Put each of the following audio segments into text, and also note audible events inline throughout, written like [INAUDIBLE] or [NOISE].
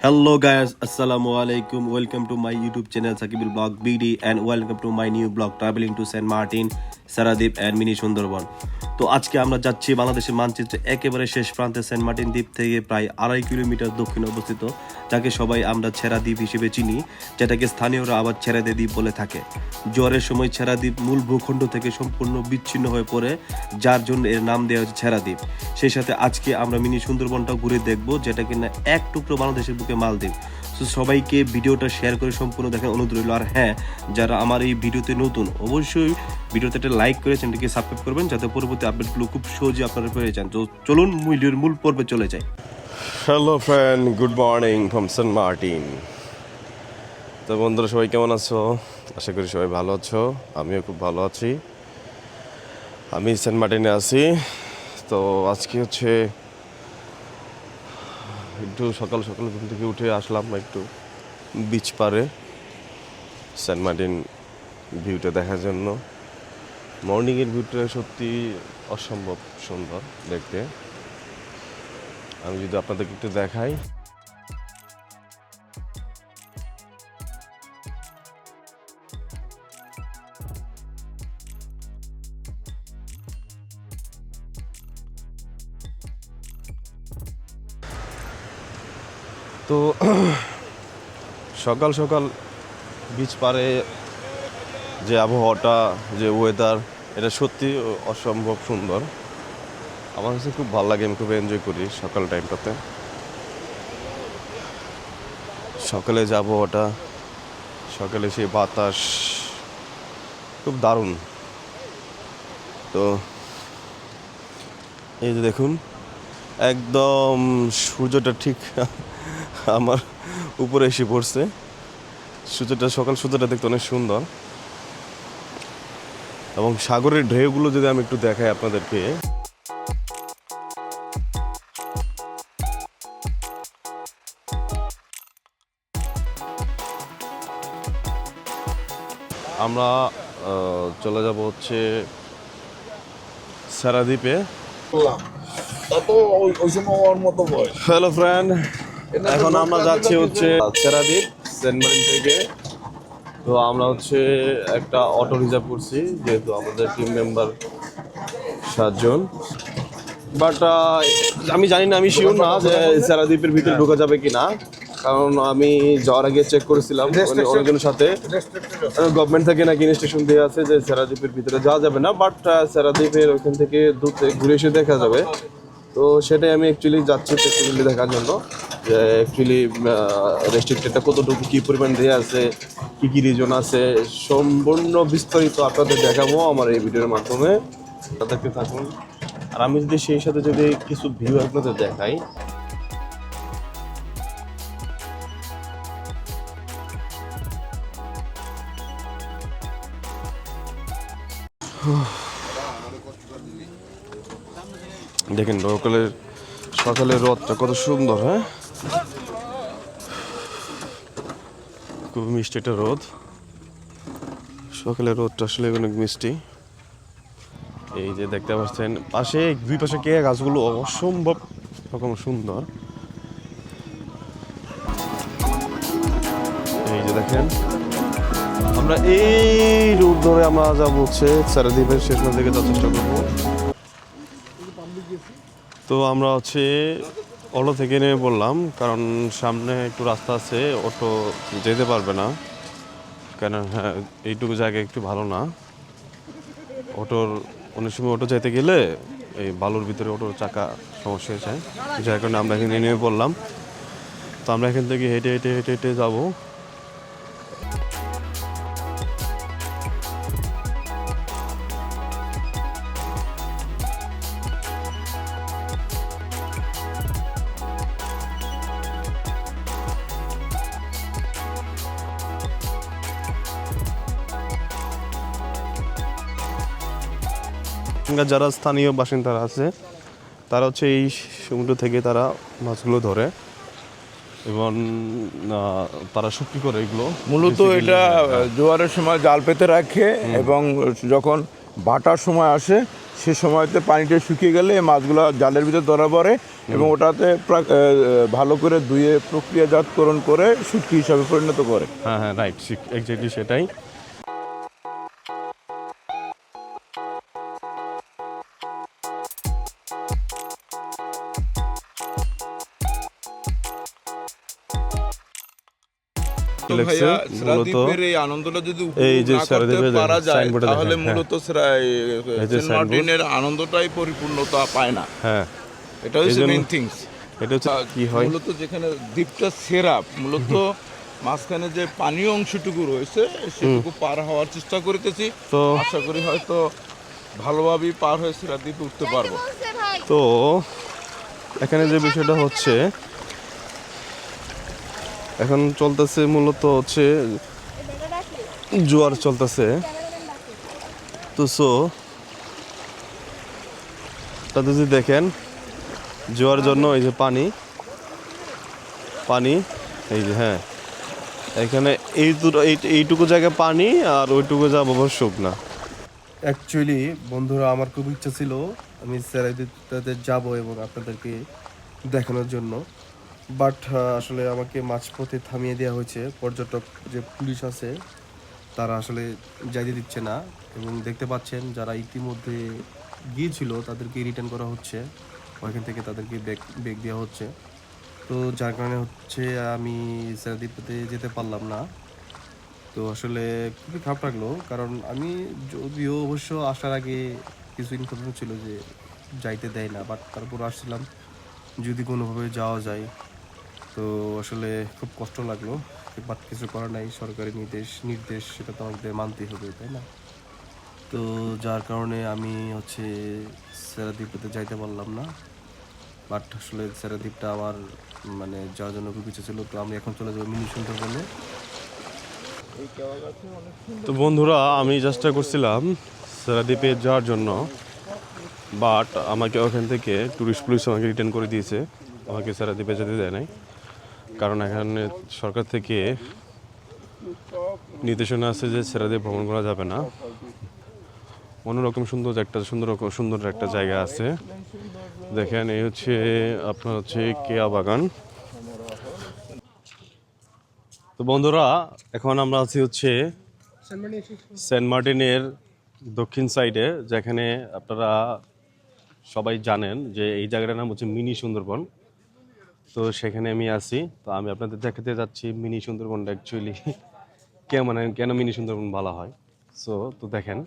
Hello guys, Assalamu alaikum. Welcome to my YouTube channel Sakibul Blog BD and welcome to my new blog traveling to St. Martin, Saradip and Mini Sundarban তো আজকে আমরা যাচ্ছি বাংলাদেশের মানচিত্রে একেবারে শেষ প্রান্তে সেন্ট মার্টিন দ্বীপ থেকে প্রায় আড়াই কিলোমিটার দক্ষিণে অবস্থিত যাকে সবাই আমরা ছেড়া দ্বীপ হিসেবে চিনি যেটাকে স্থানীয়রা আবার ছেড়াদে দ্বীপ বলে থাকে জ্বরের সময় ছেড়া দ্বীপ মূল ভূখণ্ড থেকে সম্পূর্ণ বিচ্ছিন্ন হয়ে পড়ে যার জন্য এর নাম দেওয়া হচ্ছে ছেড়া দ্বীপ সেই সাথে আজকে আমরা মিনি সুন্দরবনটাও ঘুরে দেখব যেটা কিনা এক টুকরো বাংলাদেশের বুকে মালদ্বীপ। তো সবাইকে ভিডিওটা শেয়ার করে সম্পূর্ণ দেখার অনুরোধ রইল। আর হ্যাঁ যারা আমার এই ভিডিওতে নতুন, অবশ্যই ভিডিওতে একটা লাইক করে চ্যানেলটিকে সাবস্ক্রাইব করবেন, যাতে পরবর্তী আপডেটগুলো খুব সহজে আপনারা পেয়ে যান। তো চলুন ভিডিওর মূল পর্বে চলে যাই। Hello friend good morning from Saint Martin তো বন্ধুরা, সবাই কেমন আছো? আশা করি সবাই ভালো আছো। আমিও খুব ভালো আছি। আমি সেন্ট মার্টিনে আছি। তো আজকে হচ্ছে একটু সকাল সকাল ঘুম থেকে উঠে আসলাম একটু বিচ পারে সেন্ট মার্টিন ভিউটা দেখার জন্য। মর্নিংয়ের ভিউটা সত্যি অসম্ভব সুন্দর দেখতে। আমি যদি আপনাদেরকে একটু দেখাই। তো [CLEARS THROAT] সকাল সকাল বিচ পারে যে আবহাওয়াটা, যে ওয়েদার এটা সত্যি অসম্ভব সুন্দর। আমার কাছে খুব ভালো লাগে, আমি খুব এনজয় করি সকাল টাইমটাতে সকালে যাব ওটা সকালে সেই বাতাস খুব দারুণ। তো এই যে দেখুন, একদম সূর্যটা ঠিক আমার উপরে এসে পড়ছে। সূর্যটা সকাল সূর্যটা দেখতে অনেক সুন্দর। এবং সাগরের ঢেউগুলো যদি আমি একটু দেখাই আপনাদেরকে। আমরা চলে যাব হচ্ছে সারাদ্বীপে হ্যালো ফ্রেন্ড এখন আমরা যাচ্ছি হচ্ছে সেরাদ্বীপ সেন্ট মার্টিন থেকে। তো আমরা হচ্ছে একটা অটো রিজার্ভ করছি যেহেতু আমাদের টিম মেম্বার সাতজন। বাট আমি জানি না আমি শিওর না যে সেরাদ্বীপের ভিতরে ঢোকা যাবে কি না কারণ আমি যাওয়ার আগে চেক করেছিলাম অনেকজনের সাথে। গভর্নমেন্ট থেকে নাকি ইনস্ট্রাকশন দেওয়া আছে যে সেরাদ্বীপের ভিতরে যাওয়া যাবে না বাট সেরাদ্বীপের ওইখান থেকে দূর থেকে ঘুরে এসে দেখা যাবে। তো সেটাই আমি অ্যাকচুয়ালি যাচ্ছি প্র্যাকটিক্যালি দেখার জন্য যে অ্যাকচুয়ালি রেস্ট্রিক্টেডটা কতটুকু, কী পরিমাণ দেওয়া আছে, কী কী রিজন আছে, সম্পূর্ণ বিস্তারিত আপনাদের দেখাবো আমার এই ভিডিওর মাধ্যমে। তাদেরকে থাকুন। আর আমি যদি সেই সাথে যদি কিছু ভিউ আপনাদের দেখাই। দেখেন সকালের সকালের রোদটা কত সুন্দর হ্যাঁ? খুব মিষ্টি একটা রোদ সকালের রোদটা আসলে অনেক মিষ্টি। এই যে দেখতে পাচ্ছেন, পাশে, দুই পাশে কে গাছগুলো অসম্ভব রকম সুন্দর। এই যে দেখেন, আমরা এই রুট ধরে আমরা যাব হচ্ছে চারিদ্বীপের শেষ দিকে যাওয়ার চেষ্টা করব। তো আমরা হচ্ছে অটো থেকে নেমে পড়লাম, কারণ সামনে একটু রাস্তা আছে, অটো যেতে পারবে না। কেন হ্যাঁ এইটুকু জায়গা একটু ভালো না। অটোর, অনেক সময় অটো যেতে গেলে এই বালুর ভিতরে অটোর চাকা সমস্যা হয়ে যায়। যার কারণে আমরা এখানে নেমে পড়লাম। তো আমরা এখান থেকে হেঁটে হেঁটে হেঁটে হেঁটে যাব। এখানকার যারা স্থানীয় বাসিন্দারা আছে তারা হচ্ছে এই সমুদ্র থেকে তারা মাছগুলো ধরে এবং তারা শুক্তি করে এগুলো মূলত এটা। জোয়ারের সময় জাল পেতে রাখে এবং যখন বাটার সময় আসে সে সময়তে পানিটা শুকিয়ে গেলে এই মাছগুলো জালের ভিতর ধরা পড়ে এবং ওটাতে ভালো করে ধুয়ে প্রক্রিয়াজাতকরণ করে শুটকি হিসাবে পরিণত করে। হ্যাঁ হ্যাঁ রাইট এক্স্যাক্টলি সেটাই। লেখছে মূলত এই আনন্দটা যদি এই যে পারা যায় তাহলে হ্যাঁ। মূলত সেন্ট মার্টিনের আনন্দটাই পরিপূর্ণতা পায় না। হ্যাঁ। এটা হচ্ছে মেইন থিংস এটা হচ্ছে কি হয়? মূলত যেখানে দ্বীপটা সেরাপ মূলত [LAUGHS] মাঝখানে যে পানীয় অংশটুকু রয়েছে সেটুকু পার হওয়ার চেষ্টা করিতেছি। তো আশা করি হয়তো ভালোভাবেই পার হয়ে সেরা দ্বীপে উঠতে পারব। তো এখানে যে বিষয়টা হচ্ছে এখন চলতেছে মূলত হচ্ছে জোয়ার চলতেছে। তো সো তাতে যদি দেখেন, জোয়ার জন্য এই যে পানি পানি, এই যে হ্যাঁ। এখানে এই দুটো এই, এইটুকু জায়গায় পানি আর ওইটুকু যাব শুকনা। অ্যাকচুয়ালি বন্ধুরা, আমার খুব ইচ্ছা ছিল আমি স্যারাইদিতে যাব এবং আপনাদেরকে দেখানোর জন্য। বাট আসলে আমাকে মাঝপথে থামিয়ে দেওয়া হয়েছে। পর্যটক যে পুলিশ আছে, তারা আসলে যাইতে দিচ্ছে না। এবং দেখতে পাচ্ছেন, যারা ইতিমধ্যে গিয়েছিল, তাদেরকে রিটার্ন করা হচ্ছে। ওইখান থেকে তাদেরকে ব্যাগ ব্যাগ দেওয়া হচ্ছে। তো যার কারণে হচ্ছে আমি স্যারাদ্বীপতে যেতে পারলাম না। তো আসলে খুবই খারাপ লাগল। কারণ আমি যদিও অবশ্য আসার আগে কিছু ইনফরমেশন ছিল যে যাইতে দেয় না বাট তারপর আসছিলাম। যদি কোনোভাবে যাওয়া যায় তো আসলে খুব কষ্ট লাগল বাট কিছু করার নাই, সরকারি নির্দেশ নির্দেশ সেটা তো আমাদের মানতেই হবে, তাই না? তো যার কারণে আমি হচ্ছে সেরাদ্বীপেতে যাইতে পারলাম না বাট আসলে সেরাদ্বীপটা আমার মানে যাওয়ার জন্য খুব ইচ্ছে ছিল, তো আমি এখন চলে যাব মিনি সুন্দরবনে। তো বন্ধুরা, আমি চেষ্টা করছিলাম সেরাদ্বীপে যাওয়ার জন্য বাট আমাকে ওখান থেকে ট্যুরিস্ট পুলিশ আমাকে রিটার্ন করে দিয়েছে, আমাকে সেরাদ্বীপে যেতে দেয় নাই। কারণ এখানে সরকার থেকে নির্দেশনা আছে যে সেরাদ্বীপ ভ্রমণ করা যাবে না। অন্যরকম সুন্দর একটা, সুন্দর সুন্দর একটা জায়গা আছে। দেখেন, এই হচ্ছে আপনার হচ্ছে কেয়া বাগান। তো বন্ধুরা, এখন আমরা আছি হচ্ছে সেন্ট মার্টিনের দক্ষিণ সাইডে, যেখানে আপনারা সবাই জানেন যে এই জায়গাটার নাম হচ্ছে মিনি সুন্দরবন। তো সেখানে আমি আছি। তো আমি আপনাদের দেখাতে যাচ্ছি মিনি সুন্দরবনটা অ্যাকচুয়ালি কেমন মানে কেন মিনি সুন্দরবন বলা হয়। সো তো দেখেন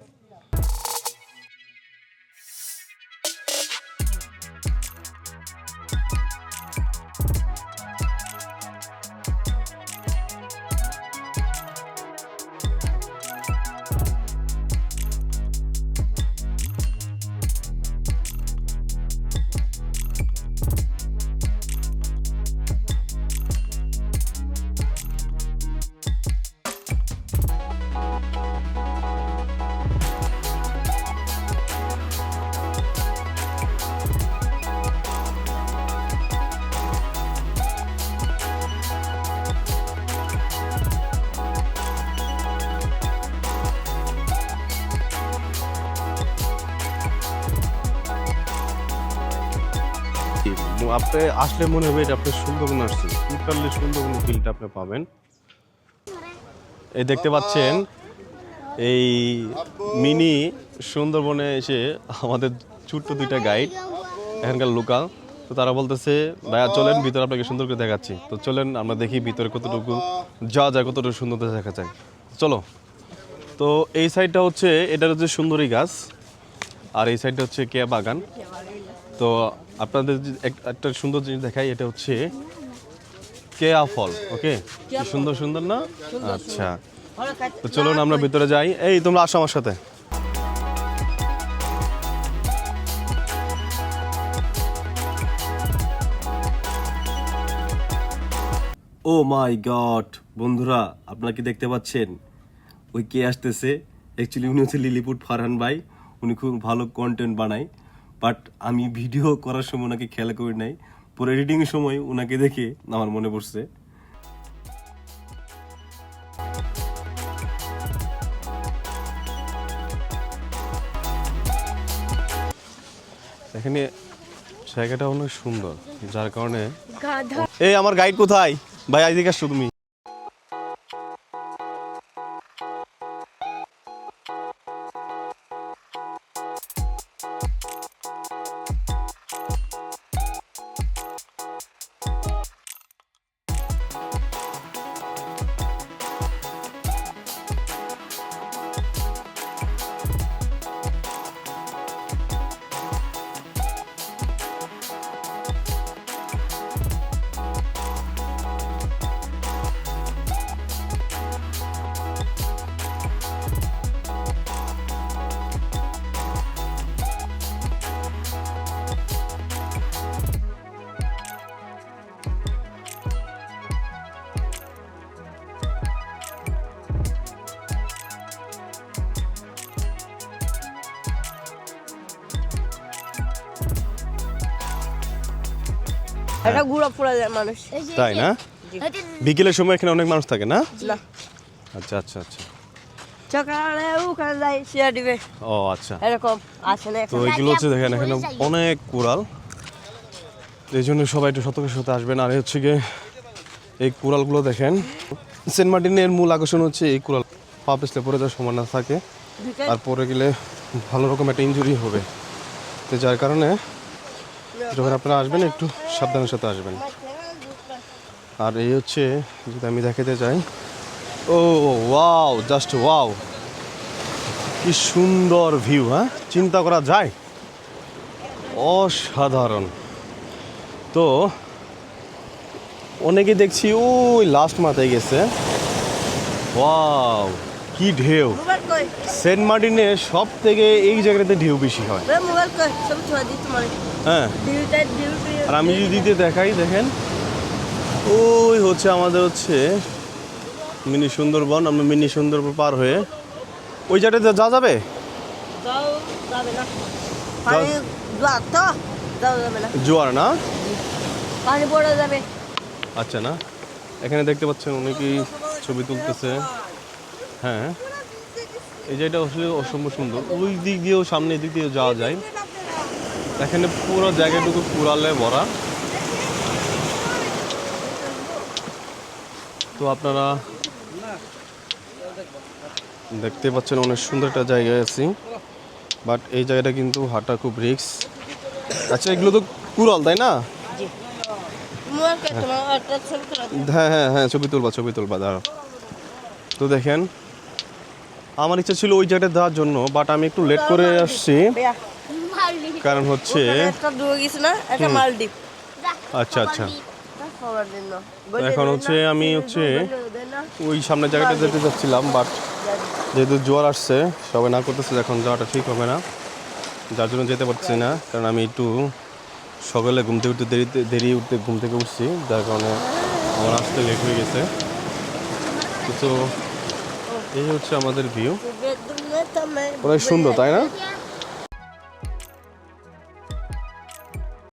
আপনি আসলে মনে হবে এটা আপনি সুন্দরবন আসছেন টোটালি সুন্দরবন ফিলটা আপনি পাবেন। এই দেখতে পাচ্ছেন, এই মিনি সুন্দরবনে এসে আমাদের ছোট্ট দুইটা গাইড এখানকার লোকাল তো তারা বলতেছে, ভাইয়া, চলেন, ভিতরে আপনাকে সুন্দর করে দেখাচ্ছি। তো চলেন, আমরা দেখি ভিতরে কতটুকু যাওয়া যায় কতটুকু সুন্দর দেখা যায়। চলো। তো এই সাইডটা হচ্ছে এটা হচ্ছে সুন্দরী গাছ, আর এই সাইডটা হচ্ছে কেয়া বাগান। তো আপনাদের একটা সুন্দর জিনিস দেখাই এটা হচ্ছে কেয়া ফল ওকে? সুন্দর সুন্দর না? আচ্ছা। তো চলুন আমরা ভিতরে যাই। এই তোমরা আসো আমার সাথে। ও মাই গড বন্ধুরা আপনারা কি দেখতে পাচ্ছেন? ওই কে আসতেছে। অ্যাকচুয়ালি উনি হচ্ছে লিলিপুট ফারহান ভাই। উনি খুব ভালো কন্টেন্ট বানায়। বাট আমি ভিডিও করার সময় ওনাকে খেয়াল করি নাই। পরে এডিটিং এর সময় ওনাকে দেখে আমার মনে পড়ছে। এখানে জায়গাটা অনেক সুন্দর যার কারণে এই আমার গাইড কোথায়? ভাই আইদিকে আসছো তুমি। এটা গুঁড়ো পড়ে যায় মানুষ। তাই না? বিকেলের সময় এখানে অনেক মানুষ থাকে না? আচ্ছা আচ্ছা আচ্ছা। সকালে ওখানে যাই শিয়া দিবে। ও আচ্ছা। এরকম আছে না তো এগুলো হচ্ছে দেখেন এখানে অনেক কুড়াল। এই জন্য সবাই একটু সতর্কের সাথে আসবেন। আর হচ্ছে গিয়ে এই কুড়ালগুলো দেখেন। সেন্ট মার্টিনের মূল আকর্ষণ হচ্ছে এই কুড়াল। পা পিছলে পড়ে যাওয়ার সময় না থাকে আর পরে গেলে ভালো রকম একটা ইঞ্জুরি হবে। তো যার কারণে যখন আপনারা আসবেন, একটু সাবধানের সাথে আসবেন। আর এই হচ্ছে, যদি আমি দেখাতে চাই, ও, ওয়াও, জাস্ট ওয়াও। কি সুন্দর ভিউ হ্যাঁ? চিন্তা করা যায়? অসাধারণ। তো, অনেকে দেখছি, ওই লাস্ট মাথায় গেছে। ওয়াও। কি ঢেউ। সেন্ট মার্টিনে সব থেকে এই জায়গাটাতে ঢেউ বেশি হয়। হ্যাঁ। আর আমি যদি দিতে দেখাই দেখেন। ওই হচ্ছে আমাদের হচ্ছে মিনি সুন্দরবন আমরা মিনি সুন্দরবন পার হয়ে ওই জায়গাটাতে যা যাবে? জোয়ার না। জোয়ার না? পানি পড়ে যাবে। আচ্ছা না। এখানে দেখতে পাচ্ছেন অনেকেই ছবি তুলতেছে। হ্যাঁ। এই জায়গাটা আসলে অসম্ভব সুন্দর। ওই দিক দিয়েও সামনের দিক দিয়েও যাওয়া যায়। এখানে পুরো জায়গাটুকু কুড়ালে ভরা। তো আপনারা দেখতে পাচ্ছেন অনেক সুন্দর একটা জায়গায় আছি। বাট এই জায়গাটা কিন্তু হাঁটা খুব রিস্ক। আচ্ছা এগুলো তো কুড়াল তাই না? হ্যাঁ হ্যাঁ হ্যাঁ ছবি তুলবা ছবি তুলবা দাঁড়া তো দেখেন আমার ইচ্ছা ছিল ওই জায়গাটা দেওয়ার জন্য বাট আমি একটু লেট করে আসছি। কারণ হচ্ছে ওখানে একটা ডুবে গেছে না? একটা মালদ্বীপ। আচ্ছা আচ্ছা। এখন হচ্ছে আমি হচ্ছে ওই সামনের জায়গাটা যেতে যাচ্ছিলাম বাট যেহেতু জোয়ার আসছে সবাই না করতেছে এখন যাওয়াটা ঠিক হবে না। যার জন্য যেতে পারছি না কারণ আমি একটু সকালে ঘুম থেকে উঠতে দেরিতে দেরি উঠতে ঘুম থেকে উঠছি যার কারণে আমার আসতে লেট হয়ে গেছে। তো এই হচ্ছে আমাদের ভিউ অনেক সুন্দর তাই না?